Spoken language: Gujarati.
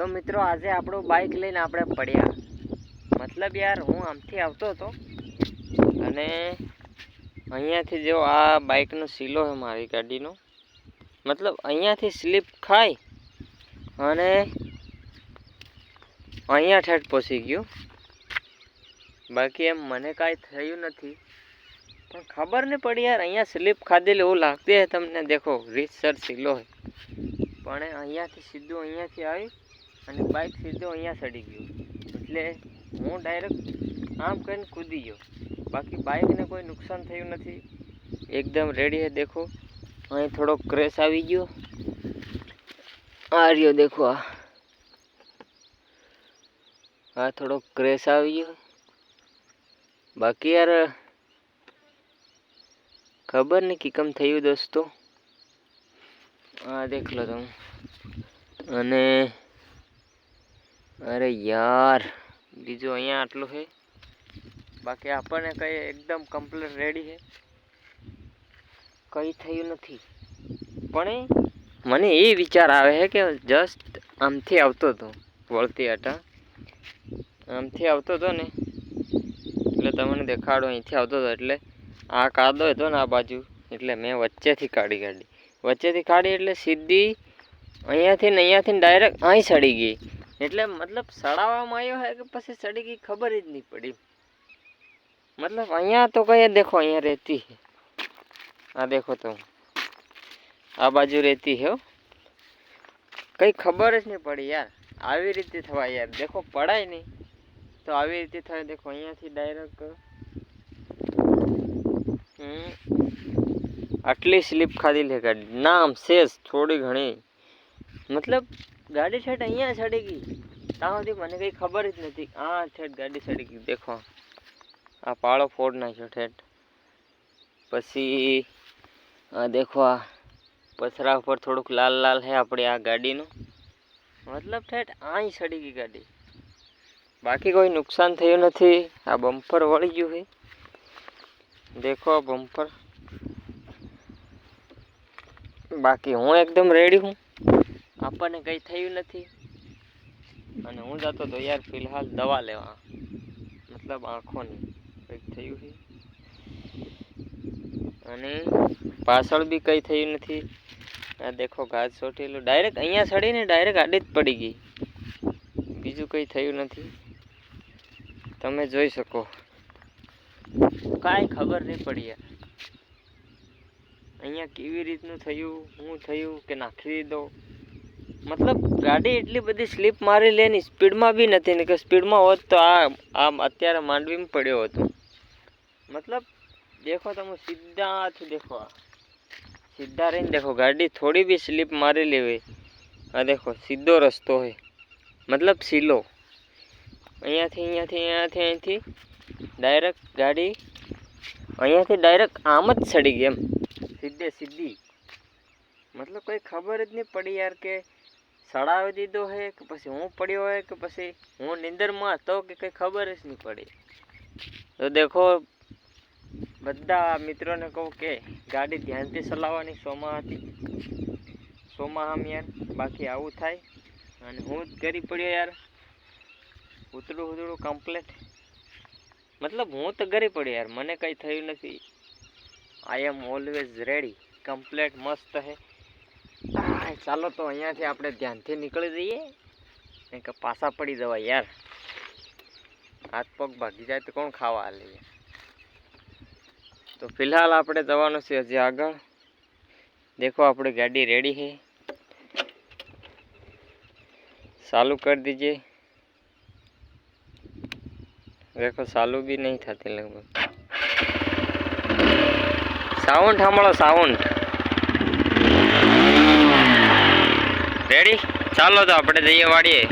તો મિત્રો આજે આપણું બાઇક લઈને આપણે પડ્યા. મતલબ યાર, હું આમથી આવતો હતો અને અહીંયાથી જો આ બાઇકનો સીલો છે મારી ગાડીનો. મતલબ અહીંયાથી સ્લીપ ખાઈ અને અહીંયા ઠેઠ પહોંચી ગયું. બાકી એમ મને કાંઈ થયું નથી. પણ ખબર નહીં પડી યાર, અહીંયા સ્લીપ ખાધેલી એવું લાગતી હે તમને. દેખો, રીતસર સીલો હે પણ અહીંયાથી સીધું અહીંયાથી આવી અને બાઇક સીધો અહીંયા સડી ગયું. એટલે હું ડાયરેક્ટ આમ કરીને કૂદી ગયો. બાકી બાઇકને કોઈ નુકસાન થયું નથી. એકદમ રેડી દેખો. અહીં થોડો ક્રેશ આવી ગયો. આ રહ્યો, દેખો આ. આ થોડો ક્રેશ આવી ગયો. બાકી યાર, ખબર નહીં કે કેમ થયું દોસ્તો. આ દેખ લો તમે. અને અરે યાર, બીજું અહીંયા આટલું છે? બાકી આપણને કઈ એકદમ કમ્પ્લીટ રેડી છે? કંઈ થયું નથી. પણ મને એ વિચાર આવે છે કે જસ્ટ આમથી આવતો હતો, વળતી હતા આમથી આવતો હતો ને, એટલે તમને દેખાડો, અહીંથી આવતો હતો, એટલે આ કાદો હતો ને આ બાજુ, એટલે મેં વચ્ચેથી કાઢી કાઢી. વચ્ચેથી કાઢી એટલે સીધી અહીંયાથી ને અહીંયાથી ડાયરેક્ટ અહીં સડી ગઈ. એટલે મતલબ સડાવવામાં આવ્યો હે કે પછી સડી ગઈ ખબર જ નહીં પડી? મતલબ અહીંયા તો કઈ દેખો, અહીંયા રહેતી છે આ દેખો તો. આ બાજુ રહેતી છે હો. કઈ ખબર જ નહીં પડી યાર. આવી રીતે થવાય યાર. દેખો, પડાય નહીં. તો આવી રીતે થાય, દેખો, અહીંયાથી ડાયરેક્ટ આટલી સ્લીપ ખાધી લે ગાડી નામ શેષ થોડી ઘણી. મતલબ ગાડી છેટ અહીંયા ચડી ગઈ ત્યાં સુધી મને કંઈ ખબર જ નથી આ છેટ ગાડી ચડી ગઈ દેખો આ પાળો ફોડ નાખ્યો ઠેઠ પછી આ દેખો આ પથરા ઉપર થોડુંક લાલ લાલ છે આપણી આ ગાડીનું મતલબ ઠેઠ અહીં ચડી ગઈ ગાડી બાકી કોઈ નુકસાન થયું નથી આ બમ્પર વળી ગયું છે દેખો આ બમ્પર બાકી હું એકદમ રેડી હું આપણને કંઈ થયું નથી. અને હું જતો તો યાર ફિલહાલ દવા લેવા. મતલબ આંખોની કંઈક થયું છે. અને પાછળ બી કંઈ થયું નથી. આ દેખો ઘાસ ચોટેલું. ડાયરેક્ટ અહીંયા સડીને ડાયરેક્ટ આડી જ પડી ગઈ. બીજું કંઈ થયું નથી. તમે જોઈ શકો. કાંઈ ખબર નહીં પડી યાર. અહીંયા કેવી રીતનું થયું, શું થયું, કે નાખી દીધો? મતલબ ગાડી એટલી બધી સ્લીપ મારી લે ની સ્પીડમાં બી નથી, ને કે સ્પીડમાં હોત તો આ, આમ અત્યારે માંડવીમાં પડ્યો હતો. મતલબ, દેખો તમે, સીધાથી દેખો સીધા રહીને દેખો, ગાડી થોડી બી સ્લીપ મારી લેવી. આ દેખો, સીધો રસ્તો હોય મતલબ સીલો. અહીંયાથી અહીંયાથી અહીંયાથી અહીંથી ડાયરેક્ટ ગાડી, અહીંયાથી ડાયરેક્ટ આમ જ ચડી ગઈ એમ. સીધે, સીધી. મતલબ કંઈ ખબર જ નહીં પડી યાર કે સડાવી દીધો હે કે પછી હું પડ્યો હોય કે પછી હું નિંદરમાં હતો કે કંઈ ખબર જ નહીં પડી? તો દેખો, બધા મિત્રોને કહું કે ગાડી ધ્યાનથી ચલાવવાની, સોમાં હતી. સોમાં આમ યાર, બાકી આવું થાય. અને હું જ કરી પડ્યો યાર. ઉતરું ઉતરું કમ્પ્લેટ મતલબ હું તો ગરી પડ્યો યાર, મને કંઈ થયું નથી. I am always ready complete મસ્ત હે. ચાલો તો અહીંયાથી આપણે ધ્યાનથી નીકળી જઈએ. નહીં કે પાછા પડી જવાય યાર. હાથ પગ ભાગી જાય તો કોણ ખાવા હાલે તો ફિલહાલ આપણે જવાનું છે હજી આગળ. દેખો આપણે ગાડી રેડી છે. ચાલુ કરી દીજે. દેખો ચાલુ બી નહીં થતી લગભગ. સાઉન્ડ સાંભળો, સાઉન્ડ. રેડી ચાલો તો આપણે જઈએ વાડીએ